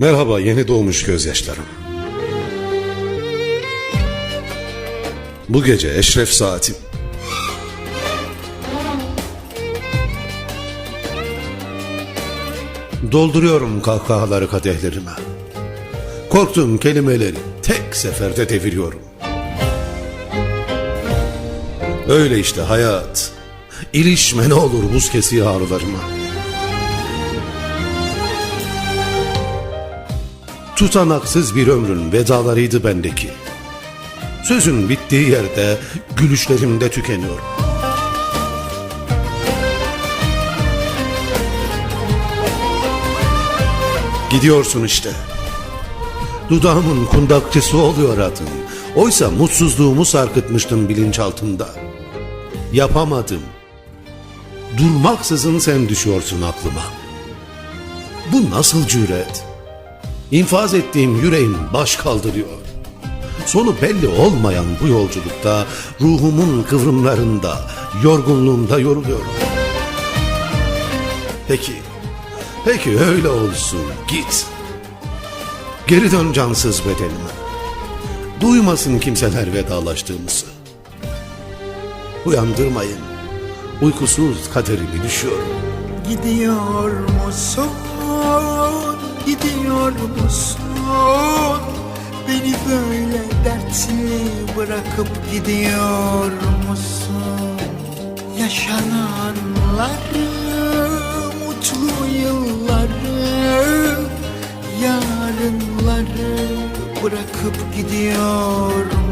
Merhaba yeni doğmuş gözyaşlarım. Bu gece eşref saatim. Dolduruyorum kahkahaları kadehlerime. Korktuğum kelimeleri tek seferde deviriyorum. Öyle işte hayat. İlişme ne olur buz kesiği ağrılarıma. Tutanaksız bir ömrün vedalarıydı bendeki. Sözün bittiği yerde gülüşlerimde tükeniyor. Gidiyorsun işte. Dudağımın kundakçısı oluyor adın. Oysa mutsuzluğumu sarkıtmıştım bilinçaltımda. Yapamadım. Durmaksızın sen düşüyorsun aklıma. Bu nasıl cüret? İnfaz ettiğim yüreğim baş kaldırıyor. Sonu belli olmayan bu yolculukta ruhumun kıvrımlarında, yorgunluğumda yoruluyorum. Peki, peki öyle olsun git. Geri dön cansız bedenime. Duymasın kimseler vedalaştığımızı. Uyandırmayın. Uykusuz kaderimi düşüyorum. Gidiyor musun? Gidiyor musun? Beni böyle dertli bırakıp gidiyor musun? Yaşananları, mutlu yılları, yarınları bırakıp gidiyor